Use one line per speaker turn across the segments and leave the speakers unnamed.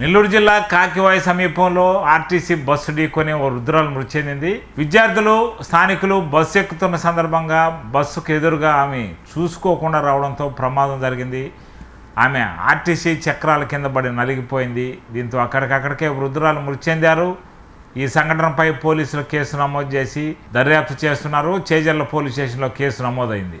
నెల్లూరు జిల్లా కాకివాయి సమీపంలో RTC bus ఢీకొని ఓ వృద్ధురాలు మృతి చెందింది. విద్యార్థులు స్థానికులు బస్సు ఎక్కుతున్న సందర్భంగా బస్సుకు ఎదురుగా ఆమె చూసుకోకుండా రావడంతో ప్రమాదం జరిగింది. ఆమె ఆర్టీసీ చక్రాల కింద పడి నలిగిపోయింది. దీంతో అక్కడికక్కడికే వృద్ధురాలు మృతి చెందారు. ఈ సంఘటనపై పోలీసులు కేసు నమోదు చేసి దర్యాప్తు చేస్తున్నారు. చేజర్ల పోలీస్ స్టేషన్లో కేసు నమోదైంది.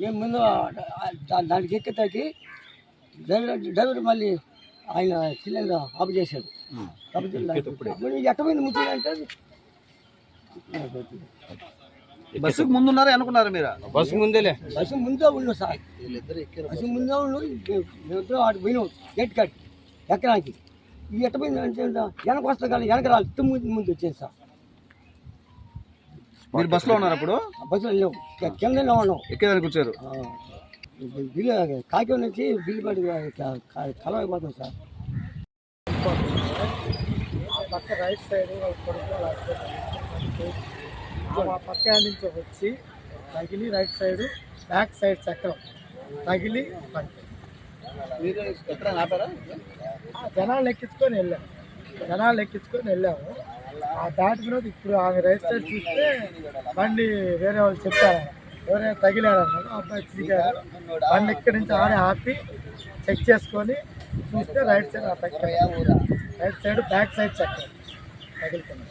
మేము ముందు దానికి ఎక్కేతాకి డ్రైవర్ డ్రైవర్ మళ్ళీ ఆయన సిలిండర్ ఆఫ్ చేశాడు. ఎక్కడైంది ముచ్చింది అంటే
బస్సుకు ముందున్నారా అనుకున్నారు మీరు? బస్సు ముందేలే.
బస్సు ముందే ఉన్నాం సార్. బస్సు ముందే ఉన్నాం మేమిద్దరం ఆడు పోయినాం. గేట్ కట్ ఎక్కడానికి. ఈ ఎట్టపోయింది అంటే వెనక వస్తా కానీ వెనక రాలి. ముందు ముందు వచ్చేది సార్.
మీరు బస్సులో ఉన్నారు అప్పుడు?
ఆ బస్సులో లేవు కి- కిందనే ఉన్నాం
ఎక్కేదానికి వచ్చారు.
ఆ, బిల్లు కాకి నుంచి బిల్లు పడి కలవైపోతాం సార్
పక్క రైట్ సైడ్ ఆ పక్క నుంచి వచ్చి తగిలి రైట్ సైడ్ బ్యాక్ సైడ్ చక్రం. తగిలి జనాలు ఎక్కించుకొని వెళ్ళాము జనాలు ఎక్కించుకొని వెళ్ళాము. ఆ దాటిన ఇప్పుడు ఆమె రైట్ సైడ్ చూస్తే బండి వేరే వాళ్ళు చెప్పారు. ఎవరైనా తగిలారు? అన్నారు అబ్బాయి దిగారు బండి ఇక్కడి నుంచి ఆడే ఆపి చెక్ చేసుకొని చూస్తే రైట్ సైడ్ ఆ పక్క right side back side check. తగిలిపోయింది.